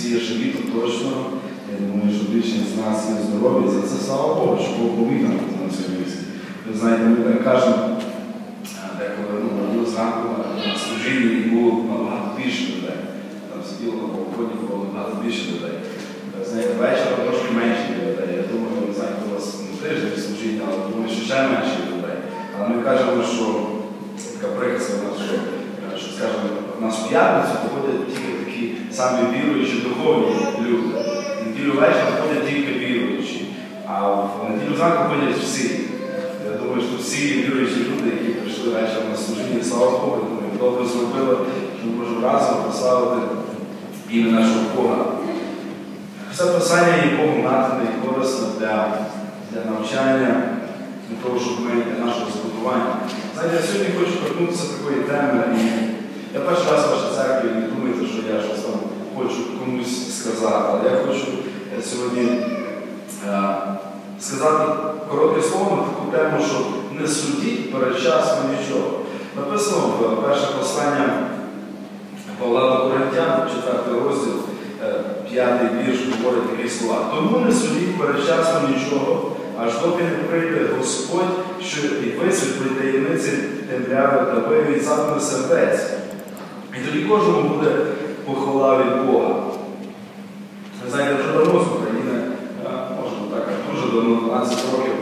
всі живі, то точно. Я думаю, що більшість з нас є здорові. За це слава Богу, що Бог поміг на цьому місці. Ви знаєте, ми так кажемо, деколи ну, зранку на служінні було набагато більше людей. Там сиділо на балконі, було набагато більше людей. Знаєте, вечором трошки менше людей. Я думаю, ви знаєте, у вас не тиждень служіння, але думаю, що ще менше людей. Але ми кажемо, що така приказка що, що скажемо, нас п'ятницю приходять тільки такі самі віруючі духовні люди. В неділю вечора ходять тільки віруючі, а в неділю зранку ходять всі. Я думаю, що всі віруючі люди, які прийшли вечором на служіння, слава Богу, думаю, добре зробили, що ми можемо разом прославити ім'я нашого Бога. Все писання є Богом натхне і корисне для, для навчання, для того, щоб ми для нашого збудування. Знаєте, я сьогодні хочу торкнутися такої теми. Я перший раз в вашій церкві не думайте, що я щось там хочу комусь сказати, але я хочу е, сьогодні е, сказати коротке слово на таку тему, що не судіть передчасно нічого. Написано в перше послання Павла до Коринтян, 4 розділ, е, п'ятий вірш говорить такі слова. Тому не судіть передчасно нічого, аж доки не прийде Господь, що і висвітлить таємниці темряви та виявить задуми сердець. І тоді кожному буде похвала від Бога. Ви знаєте, вже давно з України, е, можна так, дуже давно, 12 років,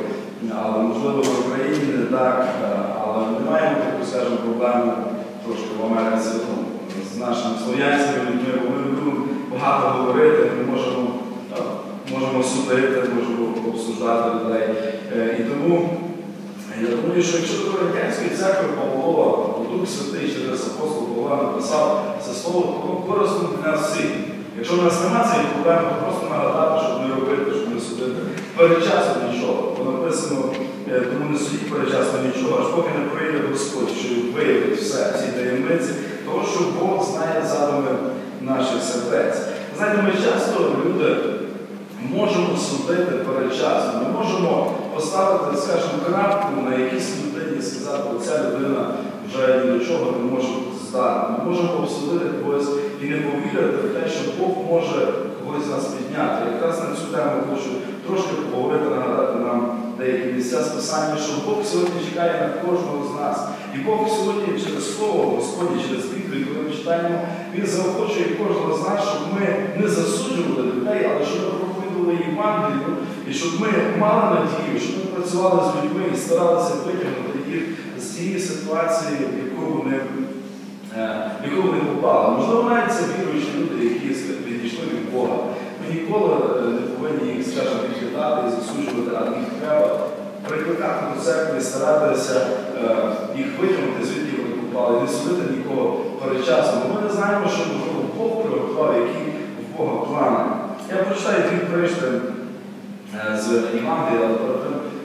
але можливо в Україні не так, е, але ми маємо таку, скажімо, проблему трошки в Америці ну, з нашими слов'янськими людьми, бо ми любимо багато говорити, ми можемо, е, можемо судити, можемо обсуждати людей. І тому я думаю, що якщо до Радянської церкви Павлова, Дух Святий через апостол Павла написав це слово, корисно для всіх. Якщо в нас немає цієї проблеми, то просто нагадати, щоб не робити, щоб не судити. Передчасно нічого. Бо написано, е, тому не судіть передчасно нічого, аж поки не прийде Господь, що виявить все, всі таємниці, того, що Бог знає задуми наших сердець. Знаєте, ми часто люди можемо судити передчасно. Ми можемо поставити, скажімо, крапку на якійсь людині і сказати, оця людина вже ні до чого не може здати. Ми можемо обсудити когось і не повірити в те, що Бог може когось нас підняти. Якраз на цю тему хочу трошки поговорити, нагадати нам деякі місця списання, що Бог сьогодні чекає на кожного з нас. І Бог сьогодні через Слово Господні, через Біблію, коли ми читаємо, Він заохочує кожного з нас, щоб ми не засуджували людей, але щоб ми проповідували Євангелію, і щоб ми мали надію, щоб ми працювали з людьми і старалися витягнути їх з цієї ситуації, в яку вони, е, в яку вони попали. Можливо, навіть це віруючі люди, які відійшли від Бога. Ми ніколи е, не повинні їх, скажімо, відкидати і засуджувати, а їх треба прикликати до церкви, старатися е, їх витягнути, звідки вони попали, не судити нікого передчасно. Ми не знаємо, що можливо Бог приготував, які в Бога плани. Я прочитаю дві пришти з Євангелія, але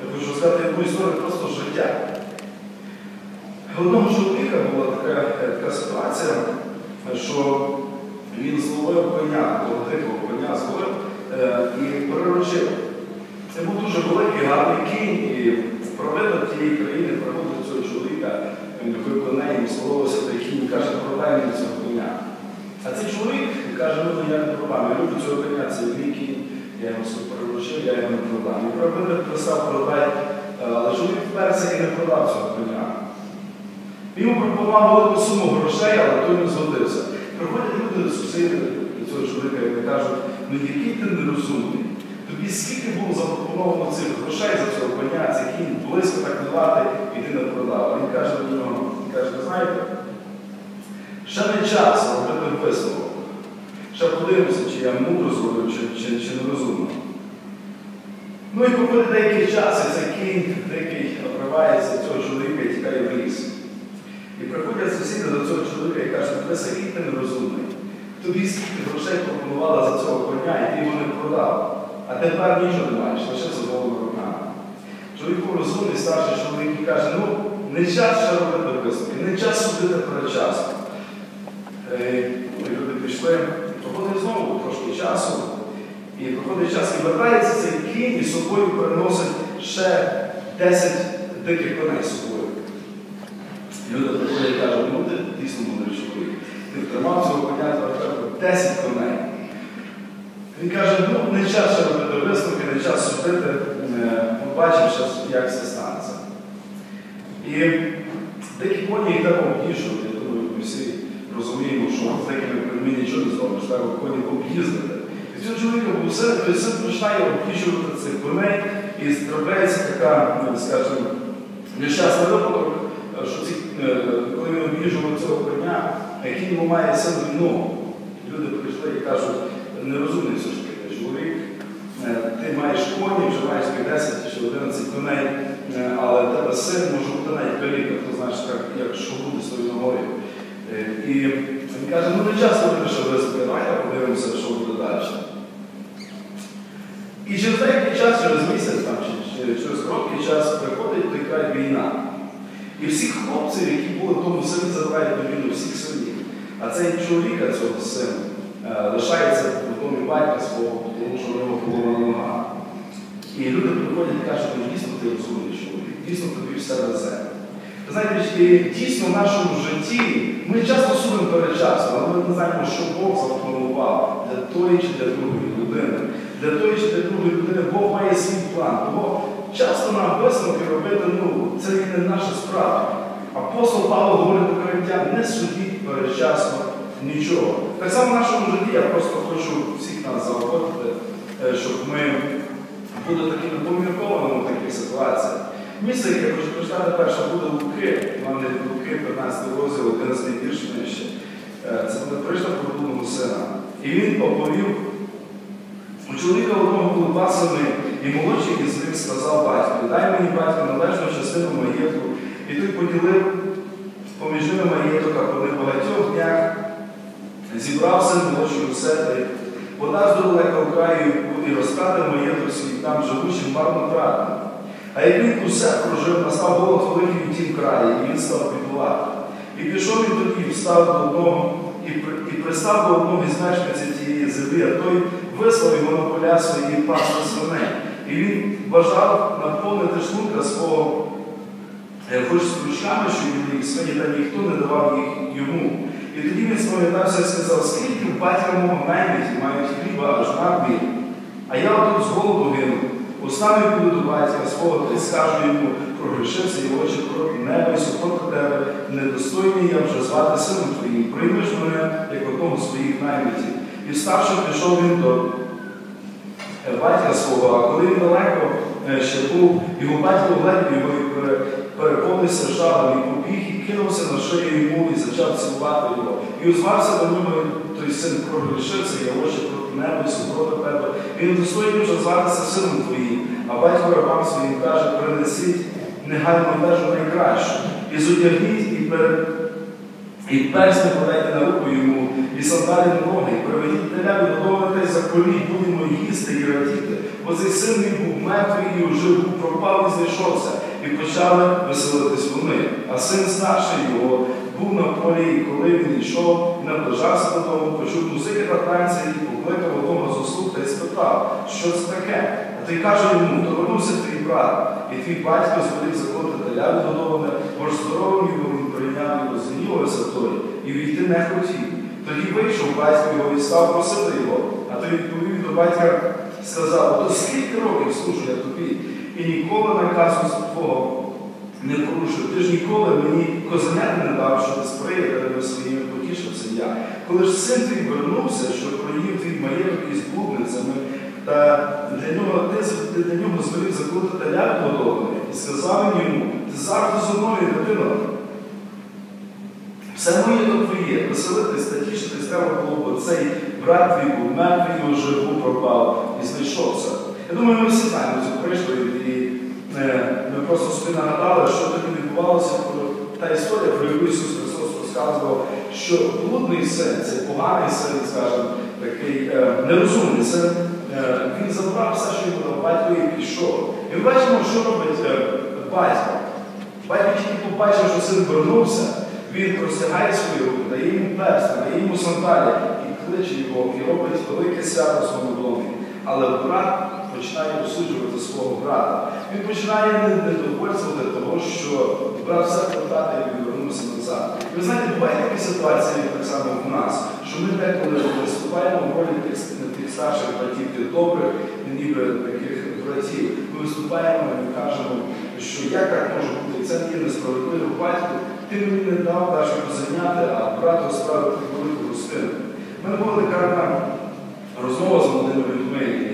я хочу сказати одну історію просто життя. У одного чоловіка була така, така ситуація, що він зловив коня, того дикого коня зловив е, і приручив. Це був дуже великий, гарний кінь, і правитель тієї країни приходить цього чоловіка, він любив коней, йому сподобався той кінь, каже, продай мені цього коня. А цей чоловік каже, ну я не продам, я люблю цього коня, це мій кінь, я собі приручив, я його не продам. І правитель писав, продай, е, але чоловік вперся і не продав цього коня. Йому пропонував велику суму грошей, але той не згодився. Приходять люди до сусіди цього чоловіка і кажуть, ну який ти нерозумний. Тобі скільки було запропоновано цих грошей за цього коня, цей кінь близько так не дати, і ти не продав. Він каже до нього, він каже, знаєте, ще не час робити висновок. Ще подивимося, чи я мудро зробив, чи, чи, чи не розумно. Ну і проходить деякий час, і цей кінь, дикий обривається цього чоловіка і тікає в ліс. І приходять сусіди до цього чоловіка і кажуть, який ти нерозумний. Тобі скільки грошей пропонувала за цього коня, і ти його не продав. А тепер нічого не маєш, лише голими руками. Чоловік був розумний, старший чоловік і каже, ну, не час ще робити висновки, не час судити передчасно. Е, ну, люди пішли, проходить знову трошки часу. І проходить час і вертається цей кінь і собою переносить ще 10 диких коней собою. Люди приходять і кажуть, ну ти дійсно мудрий чоловік. Ти втримав цього коня за 10 коней. Він каже, ну не час ще робити висновки, не час судити, е, побачимо, як це станеться. І дикі коні їх треба об'їжджувати. Я думаю, ми всі розуміємо, що з дикими коньми нічого не зробиш, треба коні об'їздити. І цього чоловіка син, починає об'їжджувати цих коней, і трапляється така, ну, скажімо, нещасний випадок, е, що ці, коли він об'їжджував цього коня, який йому має син війну. Люди прийшли і кажуть, нерозумний все ж таки чоловік, е, ти маєш коні, вже маєш 10 чи 11 коней, е, але тебе син може бути навіть каліка, хто знаєш, як, що буде ногою. Е, І він каже, ну не час робити, що високо, давайте подивимося, що буде далі. І через деякий час, через місяць, там, чи через короткий час приходить той край війна. І всіх хлопців, які були в тому селі, забирають до війну, всіх синів. А цей чоловіка, цього сина, е, лишається в домі батька свого, тому що в нього була нога. І люди приходять і кажуть, ну дійсно ти розумний чоловік, дійсно тобі все везе. Знаєте, дійсно в нашому житті ми часто судимо передчасно, але ми не знаємо, що Бог запланував для тої чи для другої людини. Для тої чи для другої людини Бог має свій план. Тому часто нам висновки робити, ну, це не наша справа. Апостол Павло говорить до коринтян, не судіть передчасно нічого. Так само в нашому житті я просто хочу всіх нас заохотити, е, щоб ми були такими поміркованими в таких ситуаціях. Місце, яке я хочу прочитати, перше буде Луки, не Луки, 15 розділ, 11 вірш нижче. Е, Це буде прийшла про сина. І він оповів, у чоловіка одного було два сини, і молодший із них сказав батьку, дай мені батько належну частину маєтку. І той поділив поміж ними маєток, а по небагатьох днях зібрав син молодший у себе, подав до далекого краю і розкрадив маєток свій там живучим марнотратним. А як він усе прожив, настав голод великий в тім краї, і він став бідувати. І пішов він тоді, встав до одного, і, і пристав до одного із мешканців тієї землі, а той вислав його на поля свої пасти свиней. І він бажав наповнити шлунка свого е, хоч що він їх свині, та ніхто не давав їх йому. І тоді він спам'ятався і сказав, скільки в батька мого наймиті мають хліба аж надмір, а я отут з голоду гину. Устами піду до батька свого та й скажу йому, прогрішився і очі проти неба і супроти тебе, недостойний я вже звати сином твоїм, приймеш мене як одного своїх наймитів. І вставши, пішов він до е, батька свого, а коли він далеко е, ще був, його батько гледів його і пере- переповнився жалем, і побіг, і кинувся на шию йому і почав цілувати його. І узвався до нього той син прогрішився, я очі проти неба супроти тебе. Він достойний вже зватися сином твоїм, а батько рабам своїм каже, принесіть негайно одежу найкращу, і зодягніть, і перед і персни подайте на руку йому, і сандалі ноги, і приведіть теляві додому та й заколіть, будемо їсти і радіти. Бо цей син він був мертвий і вже був пропав і знайшовся. І почали веселитись вони. А син старший його був на полі, і коли він йшов, наближався додому, почув музики та танці, і покликав одного з та й спитав, що це таке? А той каже йому, довернувся твій брат, і твій батько звелів заколоти теляві додому, бо здоровим його прийняв і розгнівався і війти не хотів. Тоді вийшов батько його і став просити його, а той відповів до батька, сказав, то скільки років служу я тобі, і ніколи наказу твого не порушив. Ти ж ніколи мені козенят не дав, що ти з приятелями своїми потішився я. Коли ж син твій вернувся, що проїв твій маєток із блудницями, та для нього ти, для нього звелів закрути теля плодовне, і сказав йому, ти завжди зо мною, дитино. Все моє то твоє, веселитись та тішитись треба було, бо цей брат твій був мертвий, вже був пропав і знайшовся. Я думаю, ми всі знаємо цю прийшли і е, ми просто собі нагадали, що тоді відбувалося та історія, про яку Ісус Христос розказував, що блудний син, цей поганий син, скажімо, такий е, нерозумний син, е, він забрав все, що йому дав батько і пішов. І ми бачимо, що робить батько. Батько тільки побачив, що син вернувся, він простягає свої руки, дає йому перстень, дає йому сандалі і кличе його, і робить велике свято в своєму домі. Але брат починає осуджувати свого брата. Він починає не недовольствувати того, що брат все втратив і він вернувся Христа. І ви знаєте, бувають такі ситуації так само в нас, що ми деколи виступаємо в ролі тих, старших братів, тих добрих, ніби таких братів. Ми виступаємо і кажемо, що як так може бути, це є несправедливо батько, ти мені не дав навіть позайняти, а брат справив велику гостину. У мене була така розмова з молодими людьми.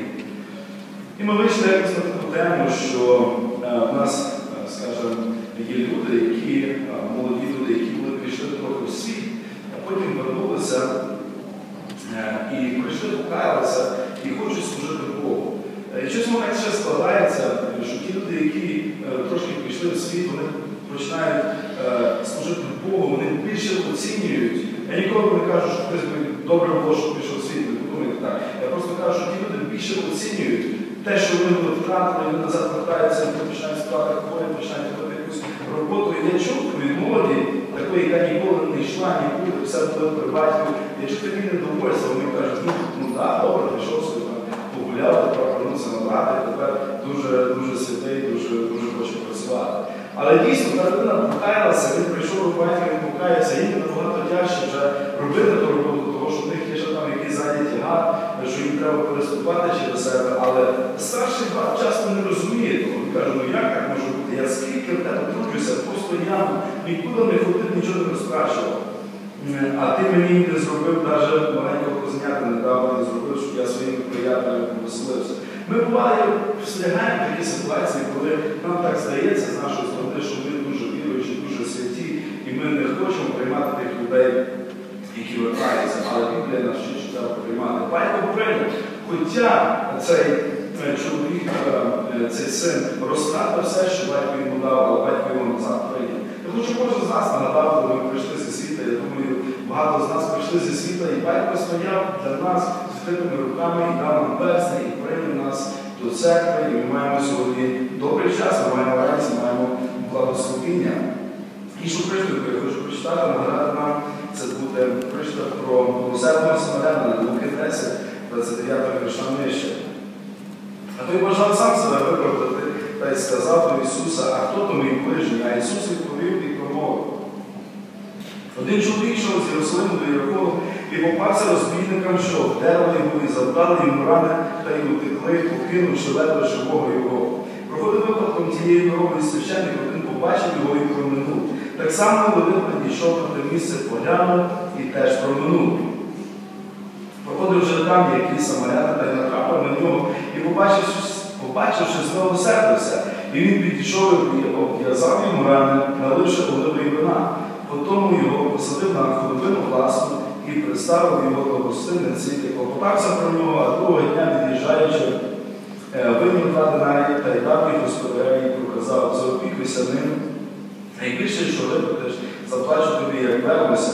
І ми вийшли якось на таку тему, що е, в нас, е, скажімо, є люди, які, е, молоді люди, які були прийшли трохи в світ, а потім вернулися і прийшли, покаялися і хочуть служити Богу. І щось так ще складається, що ті люди, які трошки пішли в світ, вони починають е, служити Богу, вони більше оцінюють. Я ніколи не кажу, що хтось би добре було, що пішов світ, не подумайте так. Я просто кажу, що ті люди більше оцінюють те, що вони втратили, вони назад повертаються, вони починають справити хворі, починають робити якусь роботу. І я чув від молоді, такої, яка ніколи не йшла, нікуди, все було при батьку. Я чув такі недовольства, вони кажуть, ну, ну так, добре, пішов собі погуляв, тепер повернувся на брата, і тепер дуже, дуже святий, дуже, дуже хоче працювати. Але дійсно, та людина покаялася, він прийшов до батька, він покаявся, їм набагато тяжче вже робити ту роботу, тому що в них є ще там якийсь зайняті тягар, що їм треба переступати через себе. Але старший брат часто не розуміє того. Він каже, ну як так може бути? Я скільки в тебе трудюся, постійно, нікуди не ходив, нічого не розкращував. А ти мені не зробив навіть маленького козенята недавно не зробив, щоб я своїми приятелями повеселився. Ми буває встигаємо такі ситуації, коли нам так здається з нашої сторони, що ми дуже віруючі, дуже святі, і ми не хочемо приймати тих людей, які вертаються. Але Біблія нас вчить, що треба приймати. Батько прийняв. Хоча цей чоловік, е, цей син розтратив все, що батько йому дав, але батько його назад прийняв. Я хочу кожен з нас нагадав, коли ми прийшли зі світа. Я думаю, багато з нас прийшли зі світа, і батько стояв для нас з відкритими руками і дав нам березні, і прийняв нас до церкви. І ми маємо сьогодні добрий час, ми маємо радість, ми маємо благословіння. Іншу притулку я хочу прочитати, нагадати нам, це буде прочитати про милосердного самарянина, Луки 10, 29 вірша нижче. Той бажав сам себе виправдати та й сказав до Ісуса, а хто то мій ближній? А Ісус відповів і промовив. Один чоловік йшов з Єрусалиму до Єрихону і попався розбійникам, що обдерли його і завдали йому рани та й утекли, покинувши ледве живого його. Проходив випадком тієї дороги священник, один побачив його і проминув. Так само Левин підійшов на те місце, поглянув і теж проминув. Проходив вже там якийсь самарянин та й натрапив на нього і побачивши, знову сердився. І він підійшов і обв'язав йому рани, наливши оливи вина. Потім його посадив на худобину власну і приставив його до гостиниці, і клопотався про нього, а другого дня від'їжджаючи, е, вийняв два динарії та й дав їх господареві і проказав, заопікуйся ним. Найбільше, що випадеш, заплачу тобі, як вернуся.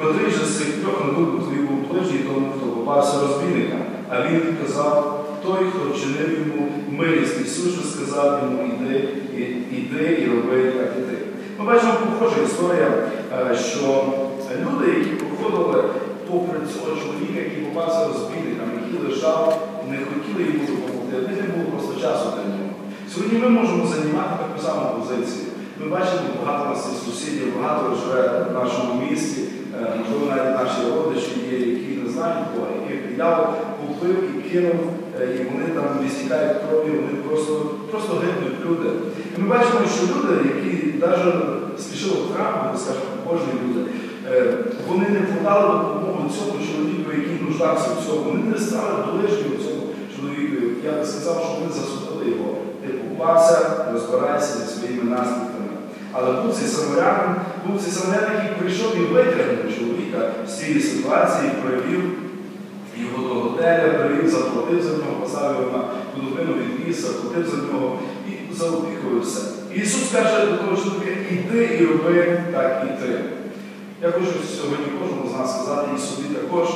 Котрий же з цих трьох на думку твій був ближній тому, хто попався розбійникам. А він відказав, той, хто вчинив йому милість. Ісус же сказав йому, іди, іди і роби, як і ти. Ми бачимо похожа історія, е, що люди, які проходили попри цього чоловіка, який попався розбійникам, який лежав, не хотіли йому допомогти, в не було просто часу для нього. Сьогодні ми можемо займати таку саму позицію. Ми бачимо, багато нас сусідів, багато живе в нашому місті, е, можливо, навіть наші родичі є, які не знають Бога, яких диявол купив і кинув, і вони там висікають кров'ю, вони просто, просто гинуть люди. І ми бачимо, що люди, які навіть спішили в храм, ми скажемо, кожні люди, е, вони не подали допомогу цьому чоловіку, який нуждався в цьому. Вони не стали ближнім цьому чоловіку. Я би сказав, що вони засудили його. Ти попався, розбирайся зі своїми наслідками. Але був цей самарянин, був цей самарянин, який прийшов і витягнув чоловіка з цієї ситуації, провів його до готеля, привів, заплатив за нього, поставив його на худобину відвіз, заплатив за нього і заопікувався. І Ісус каже до того чоловіка, іди і роби так і ти. Я хочу сьогодні кожному з нас сказати і собі також,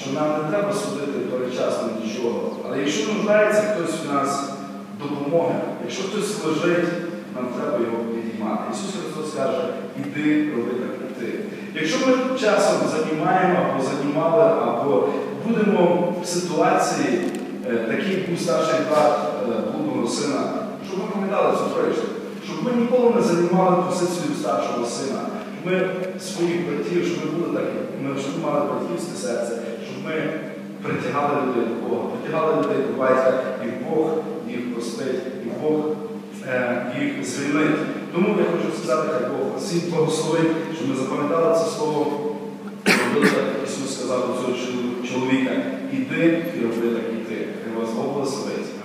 що нам не треба судити передчасно нічого. Але якщо нуждається хтось в нас допомоги, якщо хтось лежить, нам треба його підіймати. Ісус Христос каже, іди, роби так. Якщо ми часом займаємо або займали, або будемо в ситуації, е, такий був старший брат е, блудного сина, щоб ми пам'ятали цю притчу, щоб ми ніколи не займали позицію старшого сина, щоб ми своїх братів, щоб ми були такі, ми мали братівське серце, щоб ми притягали людей до Бога, притягали людей до батька, і Бог їх простить, і Бог е, їх звільнить. Тому я хочу сказати, хай Бог всіх благословив, щоб ми запам'ятали це слово. Ісус сказав до цього чоловіка, іди і роби так і ти. Хай вас Бог благословить.